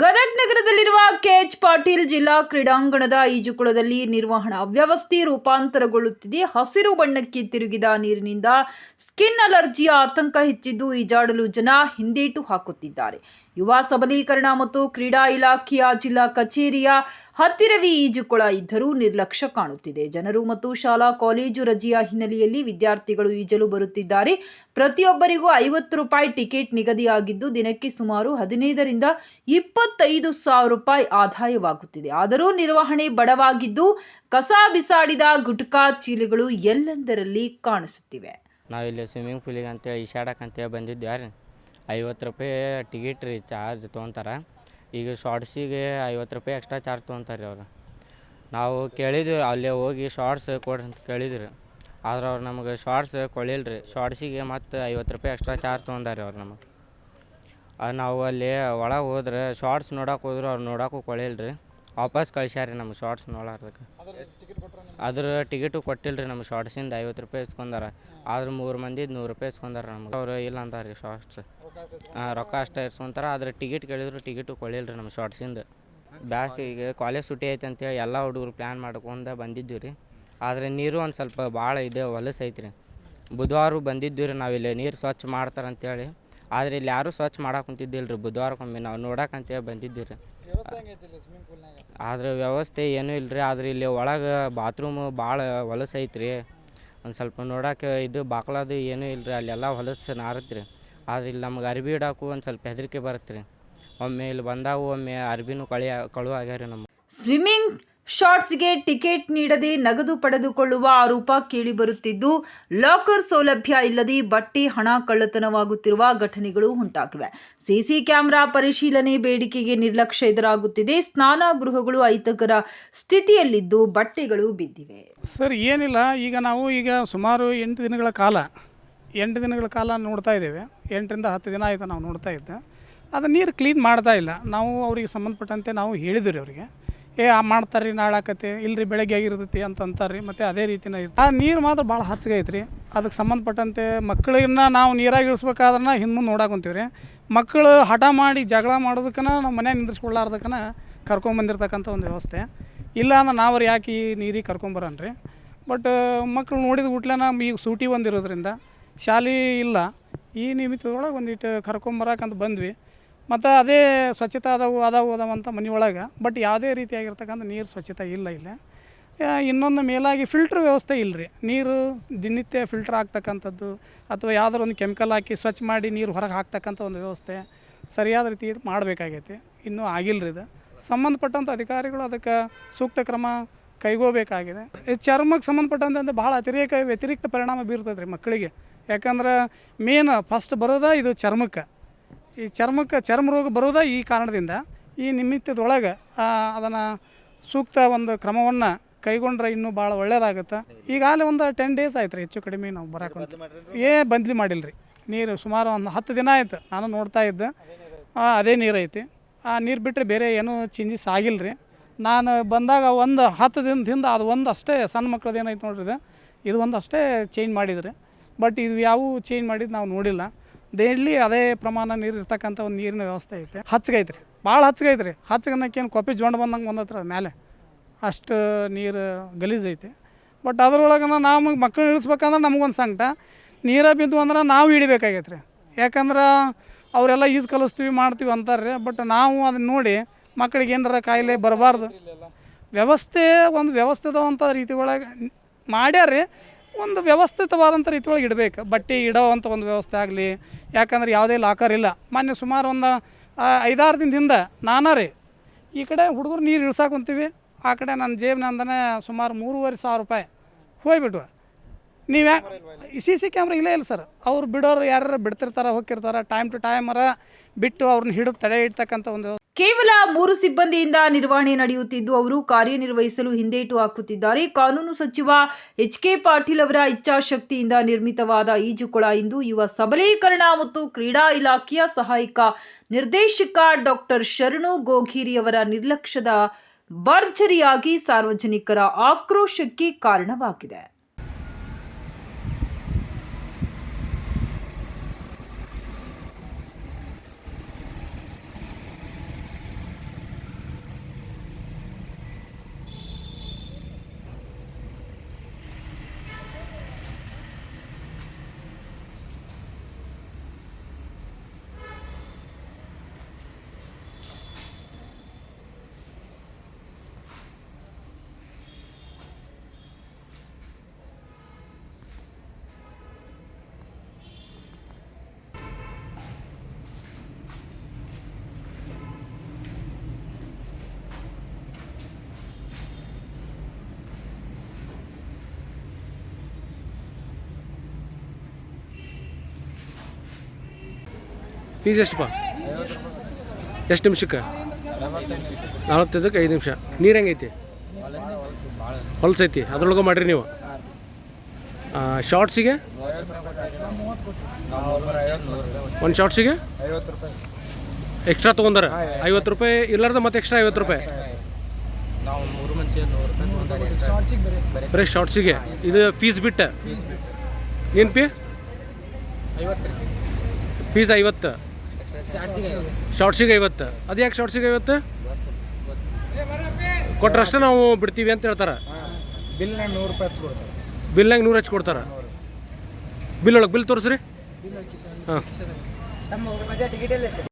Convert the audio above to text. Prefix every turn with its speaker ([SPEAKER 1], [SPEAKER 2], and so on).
[SPEAKER 1] ಗದಗ ನಗರದಲ್ಲಿರುವ ಕೆಎಚ್ ಪಾಟೀಲ್ ಜಿಲ್ಲಾ ಕ್ರೀಡಾಂಗಣದ ಈಜುಕೊಳದಲ್ಲಿ ನಿರ್ವಹಣಾ ವ್ಯವಸ್ಥೆ ರೂಪಾಂತರಗೊಳ್ಳುತ್ತಿದೆ. ಹಸಿರು ಬಣ್ಣಕ್ಕೆ ತಿರುಗಿದ ನೀರಿನಿಂದ ಸ್ಕಿನ್ ಅಲರ್ಜಿಯ ಆತಂಕ ಹೆಚ್ಚಿದ್ದು ಈಜಾಡಲು ಜನ ಹಿಂದೇಟು ಹಾಕುತ್ತಿದ್ದಾರೆ. ಯುವ ಸಬಲೀಕರಣ ಮತ್ತು ಕ್ರೀಡಾ ಇಲಾಖೆಯ ಜಿಲ್ಲಾ ಕಚೇರಿಯ ಹತ್ತಿರವೇ ಈಜುಕೊಳ ಇದ್ದರೂ ನಿರ್ಲಕ್ಷ್ಯ ಕಾಣುತ್ತಿದೆ. ಜನರು ಮತ್ತು ಶಾಲಾ, ಕಾಲೇಜು ರಜೆಯ ಹಿನ್ನೆಲೆಯಲ್ಲಿ ವಿದ್ಯಾರ್ಥಿಗಳು ಈಜಲು ಬರುತ್ತಿದ್ದಾರೆ. ಪ್ರತಿಯೊಬ್ಬರಿಗೂ ಐವತ್ತು ರೂಪಾಯಿ ಟಿಕೆಟ್ ನಿಗದಿಯಾಗಿದ್ದು, ದಿನಕ್ಕೆ ಸುಮಾರು ಹದಿನೈದರಿಂದ ಇಪ್ಪತ್ತೈದು ಸಾವಿರ ರೂಪಾಯಿ ಆದಾಯವಾಗುತ್ತಿದೆ. ಆದರೂ ನಿರ್ವಹಣೆ ಬಡವಾಗಿದ್ದು, ಕಸ ಬಿಸಾಡಿದ ಗುಟ್ಕಾ ಚೀಲಗಳು ಎಲ್ಲೆಂದರಲ್ಲಿ ಕಾಣಿಸುತ್ತಿವೆ?
[SPEAKER 2] ನಾವಿಲ್ಲಿ ಸ್ವಿಮ್ಮಿಂಗ್ ಪೂಲಿಗೆ ಅಂತೇಳಿ, ಈಶಾಡಕ್ಕೆ ಅಂತೇಳಿ ಐವತ್ತು ರೂಪಾಯಿ ಟಿಕೆಟ್ ರೀ ಚಾರ್ಜ್ ತೊಗೊತಾರೆ. ಈಗ ಶಾರ್ಟ್ಸಿಗೆ ಐವತ್ತು ರೂಪಾಯಿ ಎಕ್ಸ್ಟ್ರಾ ಚಾರ್ಜ್ ತೊಗೊತಾರೆ ರೀ ಅವರು. ನಾವು ಕೇಳಿದ್ವಿ, ಅಲ್ಲೇ ಹೋಗಿ ಶಾರ್ಟ್ಸ್ ಕೊಡಿ ಅಂತ ಕೇಳಿದ್ರು. ಆದ್ರೆ ಅವ್ರು ನಮಗೆ ಶಾರ್ಟ್ಸ್ ಕೊಳಿಲ್ಲ ರೀ ಶಾರ್ಟ್ಸಿಗೆ ಮತ್ತು ಐವತ್ತು ರೂಪಾಯಿ ಎಕ್ಸ್ಟ್ರಾ ಚಾರ್ಜ್ ತೊಗೊಂಡಾರೆ ಅವ್ರು ನಮಗೆ. ನಾವು ಅಲ್ಲಿ ಒಳಗೆ ಹೋದ್ರೆ ಶಾರ್ಟ್ಸ್ ನೋಡಕ್ಕೆ ಹೋದ್ರೆ ಅವ್ರು ನೋಡೋಕ್ಕೂ ಕೊಳಿಲ್ಲ ರೀ ವಾಪಸ್ ಕಳ್ಸ್ಯಾರ ನಮ್ಗೆ ಶಾರ್ಟ್ಸ್ ನೋಡಾರ್ದಕ್ಕೆ. ಅದ್ರ ಟಿಕೆಟು ಕೊಟ್ಟಿಲ್ಲ ರೀ ನಮ್ಗೆ ಶಾರ್ಟ್ಸಿಂದ ಐವತ್ತು ರೂಪಾಯಿ ಇಸ್ಕೊಂಡಾರ. ಆದ್ರೆ ಮೂರು ಮಂದಿದು ನೂರು ರೂಪಾಯಿ ಇಸ್ಕೊಂಡಾರ ನಮ್ಗೆ. ಅವ್ರು ಇಲ್ಲ ಅಂತಾರೆ ರೀ ಶಾರ್ಟ್ಸ್ ಹಾಂ ರೊಕ್ಕ ಅಷ್ಟೇ ಇರ್ಸ್ಕೊಂತಾರೆ ಆದ್ರೆ ಟಿಕೆಟ್ ಕೇಳಿದ್ರು ಟಿಕೆಟು ಕೊಳಿಲ್ಲ ರೀ ನಮ್ಮ ಶಾರ್ಟ್ಸಿಂದ ಈಗ ಕಾಲೇಜ್ ಸುಟಿ ಐತೆ ಅಂತೇಳಿ ಎಲ್ಲ ಹುಡುಗರು ಪ್ಲ್ಯಾನ್ ಮಾಡ್ಕೊಂಡು ಬಂದಿದ್ದೀವಿ ರೀ. ಆದರೆ ನೀರು ಒಂದು ಸ್ವಲ್ಪ ಭಾಳ ಇದೆ ಹೊಲಸು ರೀ ಬುಧವಾರ ಬಂದಿದ್ದೀವಿ ರೀ ನಾವಿಲ್ಲಿ ನೀರು ಸ್ವಚ್ಛ ಮಾಡ್ತಾರೆ ಅಂತೇಳಿ ಆದರೆ ಇಲ್ಲಿ ಯಾರೂ ಸ್ವಚ್ಛ ಮಾಡಕ್ಕೆ ಕುಂತಿದ್ದಿಲ್ಲ ರೀ. ಬುಧವಾರಕ್ಕೊಮ್ಮೆ ನಾವು ನೋಡಕ್ಕಂತೇಳಿ ಬಂದಿದ್ದೀವಿ ರೀ ಆದ್ರೆ ವ್ಯವಸ್ಥೆ ಏನೂ ಇಲ್ಲ ರೀ ಆದ್ರೆ ಇಲ್ಲಿ ಒಳಗೆ ಬಾತ್ರೂಮು ಭಾಳ ಹೊಲಸು ಐತ್ರಿ. ಒಂದು ಸ್ವಲ್ಪ ನೋಡಕ್ಕೆ ಇದು ಬಾಕ್ಲದು ಏನೂ ಇಲ್ಲ ರೀ ಅಲ್ಲೆಲ್ಲ ಹೊಲಸು ನಾರತ್ತೆ ರೀ ಆದ್ರೆ ಇಲ್ಲಿ ನಮ್ಗೆ ಅರ್ಬಿ ಇಡಾಕು ಒಂದು ಸ್ವಲ್ಪ ಹೆದರಿಕೆ ಬರುತ್ತೆ ರೀ. ಒಮ್ಮೆ ಇಲ್ಲಿ ಬಂದಾವು ಒಮ್ಮೆ ಅರ್ಬಿನೂ ಕಳಿ ಕಳು ಆಗ್ಯಾರ ನಮ್ಮ
[SPEAKER 1] ಸ್ವಿಮ್ಮಿಂಗ್ ಶಾರ್ಟ್ಸ್ಗೆ ಟಿಕೆಟ್ ನೀಡದೆ ನಗದು ಪಡೆದುಕೊಳ್ಳುವ ಆರೋಪ ಕೇಳಿಬರುತ್ತಿದ್ದು ಲಾಕರ್ ಸೌಲಭ್ಯ ಇಲ್ಲದೆ ಬಟ್ಟೆ ಹಣ ಕಳ್ಳತನವಾಗುತ್ತಿರುವ ಘಟನೆಗಳು ಉಂಟಾಗಿವೆ. ಸಿಸಿ ಕ್ಯಾಮೆರಾ ಪರಿಶೀಲನೆ ಬೇಡಿಕೆಗೆ ನಿರ್ಲಕ್ಷ್ಯ ಎದುರಾಗುತ್ತಿದೆ. ಸ್ನಾನ ಗೃಹಗಳು ಅಹಿತಕರ ಸ್ಥಿತಿಯಲ್ಲಿದ್ದು ಬಟ್ಟೆಗಳು ಬಿದ್ದಿವೆ.
[SPEAKER 3] ಸರ್ ಏನಿಲ್ಲ. ಈಗ ನಾವು ಈಗ ಸುಮಾರು ಎಂಟು ದಿನಗಳ ಕಾಲ ಎಂಟು ದಿನಗಳ ಕಾಲ ನೋಡ್ತಾ ಇದ್ದೇವೆ. ಎಂಟರಿಂದ ಹತ್ತು ದಿನ ಆಯಿತು ನಾವು ನೋಡ್ತಾ ಇದ್ದೆ. ಅದು ನೀರು ಕ್ಲೀನ್ ಮಾಡ್ತಾ ಇಲ್ಲ. ನಾವು ಅವ್ರಿಗೆ ಸಂಬಂಧಪಟ್ಟಂತೆ ನಾವು ಹೇಳಿದ್ರಿ ಅವರಿಗೆ. ಏ, ಆ ಮಾಡ್ತಾರೆ ರೀ ನಾಳೆ ಇಲ್ರಿ, ಬೆಳಗ್ಗೆ ಆಗಿರ್ತೈತಿ ಅಂತ ಅಂತಾರೆ ರೀ ಮತ್ತು ಅದೇ ರೀತಿನ ಇರ್ತದೆ ಆ ನೀರು ಮಾತ್ರ ಭಾಳ ಹಚ್ಚಗೈತೆ ರೀ ಅದಕ್ಕೆ ಸಂಬಂಧಪಟ್ಟಂತೆ ಮಕ್ಕಳನ್ನ ನಾವು ನೀರಾಗಿ ಇಳಿಸ್ಬೇಕಾದ್ರನ್ನ ಹಿಂದೆ ನೋಡಾಕೊಂತೀವಿ ರೀ. ಮಕ್ಕಳು ಹಠ ಮಾಡಿ ಜಗಳ ಮಾಡೋದಕ್ಕನ, ನಮ್ಮ ಮನ್ಯಾಗ ನಿಂದ್ರಿಸ್ಕೊಳ್ಳಾರ್ದಕ್ಕನ ಕರ್ಕೊಂಬಂದಿರ್ತಕ್ಕಂಥ ಒಂದು ವ್ಯವಸ್ಥೆ. ಇಲ್ಲ ಅಂದ್ರೆ ನಾವ್ರು ಯಾಕೆ ಈ ನೀರಿಗೆ ಕರ್ಕೊಂಬರನ್ರಿ ಬಟ್ ಮಕ್ಕಳು ನೋಡಿದ ಗುಟ್ಲೆನ ಈಗ ಸೂಟಿ ಒಂದಿರೋದ್ರಿಂದ ಶಾಲೆ ಇಲ್ಲ. ಈ ನಿಮಿತ್ತದೊಳಗೆ ಒಂದಿಟ್ಟು ಕರ್ಕೊಂಬರಕಂತ ಬಂದ್ವಿ. ಮತ್ತು ಅದೇ ಸ್ವಚ್ಛತೆ ಅದಾವು ಅದಾವು ಅದಾವು ಅಂತ ಮನೆ ಒಳಗೆ. ಬಟ್ ಯಾವುದೇ ರೀತಿಯಾಗಿರ್ತಕ್ಕಂಥ ನೀರು ಸ್ವಚ್ಛತೆ ಇಲ್ಲ ಇಲ್ಲಿ. ಇನ್ನೊಂದು ಮೇಲಾಗಿ ಫಿಲ್ಟ್ರ್ ವ್ಯವಸ್ಥೆ ಇಲ್ಲ ರೀ ನೀರು ದಿನನಿತ್ಯ ಫಿಲ್ಟ್ರ್ ಆಗ್ತಕ್ಕಂಥದ್ದು ಅಥವಾ ಯಾವ್ದಾರು ಒಂದು ಕೆಮಿಕಲ್ ಹಾಕಿ ಸ್ವಚ್ಛ ಮಾಡಿ ನೀರು ಹೊರಗೆ ಹಾಕ್ತಕ್ಕಂಥ ಒಂದು ವ್ಯವಸ್ಥೆ ಸರಿಯಾದ ರೀತಿ ಮಾಡಬೇಕಾಗೈತಿ. ಇನ್ನೂ ಆಗಿಲ್ಲ ರೀ ಇದು. ಸಂಬಂಧಪಟ್ಟಂಥ ಅಧಿಕಾರಿಗಳು ಅದಕ್ಕೆ ಸೂಕ್ತ ಕ್ರಮ ಕೈಗೋಬೇಕಾಗಿದೆ ಚರ್ಮಕ್ಕೆ ಸಂಬಂಧಪಟ್ಟಂತೆ ಭಾಳ ಅತಿರೇಕ ವ್ಯತಿರಿಕ್ತ ಪರಿಣಾಮ ಬೀರ್ತದೆ ರೀ ಮಕ್ಕಳಿಗೆ. ಯಾಕಂದ್ರೆ ಮೇನ್ ಫಸ್ಟ್ ಬರೋದ ಇದು ಚರ್ಮಕ್ಕೆ. ಈ ಚರ್ಮಕ್ಕೆ, ಚರ್ಮ ರೋಗ ಬರೋದ ಈ ಕಾರಣದಿಂದ. ಈ ನಿಮಿತ್ತದೊಳಗೆ ಅದನ್ನು ಸೂಕ್ತ ಒಂದು ಕ್ರಮವನ್ನು ಕೈಗೊಂಡ್ರೆ ಇನ್ನೂ ಭಾಳ ಒಳ್ಳೇದಾಗುತ್ತೆ. ಈಗಾಗಲೇ ಒಂದು ಟೆನ್ ಡೇಸ್ ಆಯ್ತು ರೀ ಹೆಚ್ಚು ಕಡಿಮೆ ನಾವು ಬರೋಕೆ ಏ, ಬಂದ್ಲಿ ಮಾಡಿಲ್ಲ ರೀ ನೀರು ಸುಮಾರು ಒಂದು ಹತ್ತು ದಿನ ಆಯ್ತು, ನಾನು ನೋಡ್ತಾ ಇದ್ದೆ. ಅದೇ ನೀರು ಐತಿ. ಆ, ನೀರು ಬಿಟ್ಟರೆ ಬೇರೆ ಏನೂ ಚೇಂಜಸ್ ಆಗಿಲ್ಲ ರೀ ನಾನು ಬಂದಾಗ ಒಂದು ಹತ್ತು ದಿನದಿಂದ, ಅದು ಒಂದು ಅಷ್ಟೇ ಸಣ್ಣ ಮಕ್ಳದ್ದು ಏನೈತೆ ನೋಡ್ರಿ ಇದು. ಒಂದು ಅಷ್ಟೇ ಚೇಂಜ್ ಮಾಡಿದ್ರಿ. ಬಟ್ ಇದು ಯಾವೂ ಚೇಂಜ್ ಮಾಡಿದ್ದು ನಾವು ನೋಡಿಲ್ಲ. ಡೈಲಿ ಅದೇ ಪ್ರಮಾಣ ನೀರು ಇರ್ತಕ್ಕಂಥ ಒಂದು ನೀರಿನ ವ್ಯವಸ್ಥೆ ಐತೆ. ಹಚ್ಚಗೈತೆ ರೀ ಭಾಳ ಹಚ್ಚಗೈತೆ ರೀ ಹಚ್ಚಗನ್ನಕ್ಕೇನು ಕೊಪ್ಪಿ ಜೊಂಡು ಬಂದಂಗೆ ಬಂದತ್ರ ಮೇಲೆ ಅಷ್ಟು ನೀರು ಗಲೀಜು ಐತಿ. ಬಟ್ ಅದ್ರೊಳಗೆ ನಾವು ಮಕ್ಕಳು ಇಳಿಸ್ಬೇಕಂದ್ರೆ ನಮಗೊಂದು ಸಂಕಟ. ನೀರ ಬಿದ್ದು ಅಂದ್ರೆ ನಾವು ಹಿಡಿಬೇಕಾಗೈತೆ ರೀ ಯಾಕಂದ್ರೆ ಅವರೆಲ್ಲ ಈಜು ಕಲಿಸ್ತೀವಿ, ಮಾಡ್ತೀವಿ ಅಂತಾರೆ ರೀ ಬಟ್ ನಾವು ಅದನ್ನ ನೋಡಿ ಮಕ್ಕಳಿಗೆ ಏನಾರ ಕಾಯಿಲೆ ಬರಬಾರ್ದು. ವ್ಯವಸ್ಥೆ ಒಂದು ವ್ಯವಸ್ಥಿತವಂಥ ರೀತಿ ಒಳಗೆ ಮಾಡ್ಯಾರ ಒಂದು ವ್ಯವಸ್ಥಿತವಾದಂಥ ರೀತಿ ಒಳಗೆ ಇಡಬೇಕು. ಬಟ್ಟೆ ಇಡೋವಂಥ ಒಂದು ವ್ಯವಸ್ಥೆ ಆಗಲಿ, ಯಾಕಂದ್ರೆ ಯಾವುದೇ ಲಾಕರ್ ಇಲ್ಲ. ಮೊನ್ನೆ ಸುಮಾರು ಒಂದು ಐದಾರು ದಿನದಿಂದ ನಾನಾ ರೀ, ಈ ಕಡೆ ಹುಡುಗರು ನೀರು ಇಳ್ಸಾಕೊಂತೀವಿ ಆ ಕಡೆ ನನ್ನ ಜೇಬ್ನಂದನೇ ಸುಮಾರು ಮೂರುವರೆ ಸಾವಿರ ರೂಪಾಯಿ ಹೋಗ್ಬಿಟ್ವು. ನೀವು ಯಾ, ಸಿ ಸಿ ಕ್ಯಾಮ್ರಾ ಇಲ್ಲೇ ಇಲ್ಲ ಸರ್. ಅವ್ರು ಬಿಡೋರು ಯಾರು ಬಿಡ್ತಿರ್ತಾರೆ ಹೋಗಿರ್ತಾರೆ ಟೈಮ್ ಟು ಟೈಮರ ಬಿಟ್ಟು ಅವ್ರನ್ನ ಹಿಡಿದು ತಡೆ ಇಡ್ತಕ್ಕಂಥ ಒಂದು
[SPEAKER 1] ಕೇವಲ ಮೂರು ಸಿಬ್ಬಂದಿಯಿಂದ ನಿರ್ವಹಣೆ ನಡೆಯುತ್ತಿದ್ದು, ಅವರು ಕಾರ್ಯನಿರ್ವಹಿಸಲು ಹಿಂದೇಟು ಹಾಕುತ್ತಿದ್ದಾರೆ. ಕಾನೂನು ಸಚಿವ ಎಚ್. ಕೆ. ಪಾಟೀಲ್ ಅವರ ಇಚ್ಛಾಶಕ್ತಿಯಿಂದ ನಿರ್ಮಿತವಾದ ಈಜುಕೊಳ ಇಂದು ಯುವ ಸಬಲೀಕರಣ ಮತ್ತು ಕ್ರೀಡಾ ಇಲಾಖೆಯ ಸಹಾಯಕ ನಿರ್ದೇಶಕ ಡಾಕ್ಟರ್ ಶರಣು ಗೋಘಿರಿ ಅವರ ನಿರ್ಲಕ್ಷ್ಯದ ಭರ್ಜರಿಯಾಗಿ ಸಾರ್ವಜನಿಕರ ಆಕ್ರೋಶಕ್ಕೆ ಕಾರಣವಾಗಿದೆ.
[SPEAKER 4] ಫೀಸ್ ಎಷ್ಟಪ್ಪ? ಎಷ್ಟು ನಿಮಿಷಕ್ಕೆ? ನಲವತ್ತೈದಕ್ಕೆ ಐದು ನಿಮಿಷ. ನೀರು ಹೆಂಗೈತಿ? ಹೊಲ್ಸೈತಿ. ಅದ್ರೊಳಗೆ ಮಾಡಿರಿ ನೀವು. ಶಾರ್ಟ್ಸಿಗೆ ಒಂದು ಶಾರ್ಟ್ಸಿಗೆ ಎಕ್ಸ್ಟ್ರಾ ತೊಗೊಂಡಾರ? ಐವತ್ತು ರೂಪಾಯಿ ಇರ್ಲಾರ್ದ ಮತ್ತೆ ಎಕ್ಸ್ಟ್ರಾ ಐವತ್ತು ರೂಪಾಯಿ? ಬರೀ ಶಾರ್ಟ್ಸಿಗೆ ಇದು ಫೀಸ್ ಬಿಟ್ಟು? ಏನು ಪಿ ಫೀಸ್ ಐವತ್ತು. ಶಾರ್ಟ್ಸಿಗೆ ಐವತ್ತು. ಅದು ಯಾಕೆ ಶಾರ್ಟ್ಸಿಗೆ ಐವತ್ತು? ಕೊಟ್ರಷ್ಟೇ ನಾವು ಬಿಡ್ತೀವಿ ಅಂತ ಹೇಳ್ತಾರೆ.
[SPEAKER 5] ಬಿಲ್ ನೂರು ರೂಪಾಯಿ ಬಿಲ್
[SPEAKER 4] ಬಿಲ್ನಾಗ ನೂರು ಹಚ್ಚಿ ಕೊಡ್ತಾರೆ ಬಿಲ್ ಒಳಗೆ ಬಿಲ್ ತೋರಿಸ್ರಿ. ಹಾಂ.